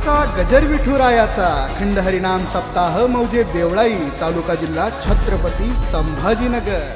आजचा गजर विठुरायाचा खंड हरिनाम सप्ताह मौजे देवळाई तालुका जिल्हा छत्रपती संभाजीनगर.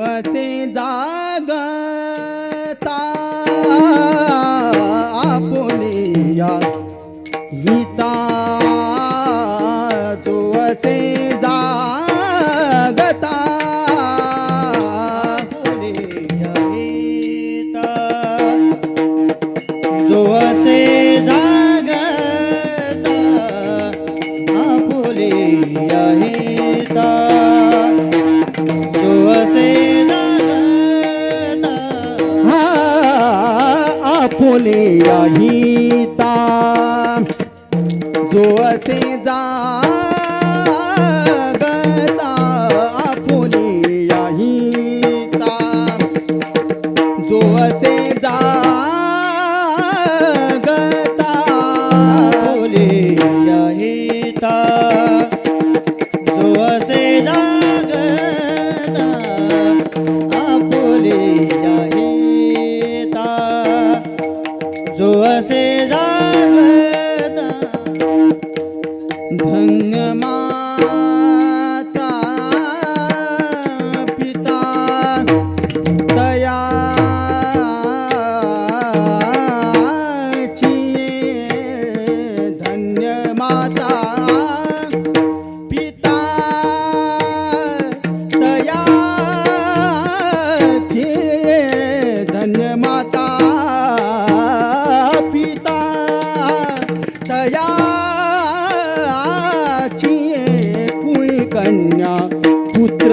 असे जागता. आपुलिया गीता जो असे जागता आपुली अहिता जो असे जागता आपुली अहिता जो असे जागता वसयाची कुळी कन्या पुत्र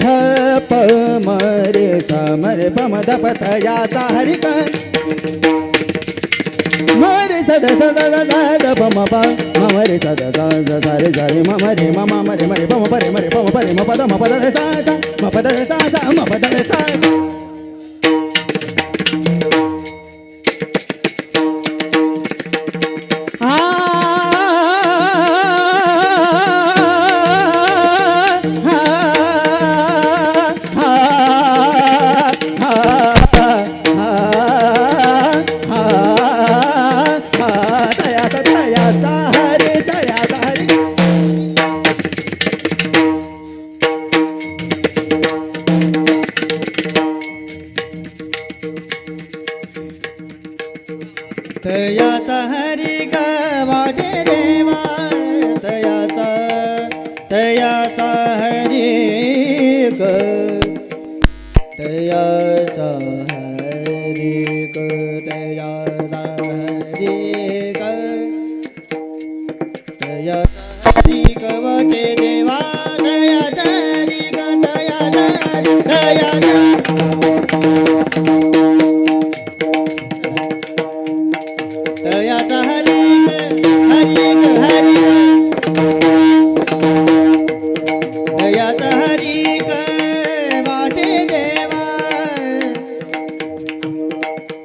ध प मरे समरे पम दप तयाचा हरी स मरे सद सद सद प म प म रे सद स स स रे स रे म म रे म म म रे म रे प म प रे म रे प म प रे म प द म प द रे सा सा म प द रे सा सा म प द रे सा. तयाचा हरी ग देवा. तयाचा तयाचा हरी ग. तयाचा हरी ग तयाचा हरी ग. तयाचा हरी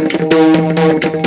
तयाचा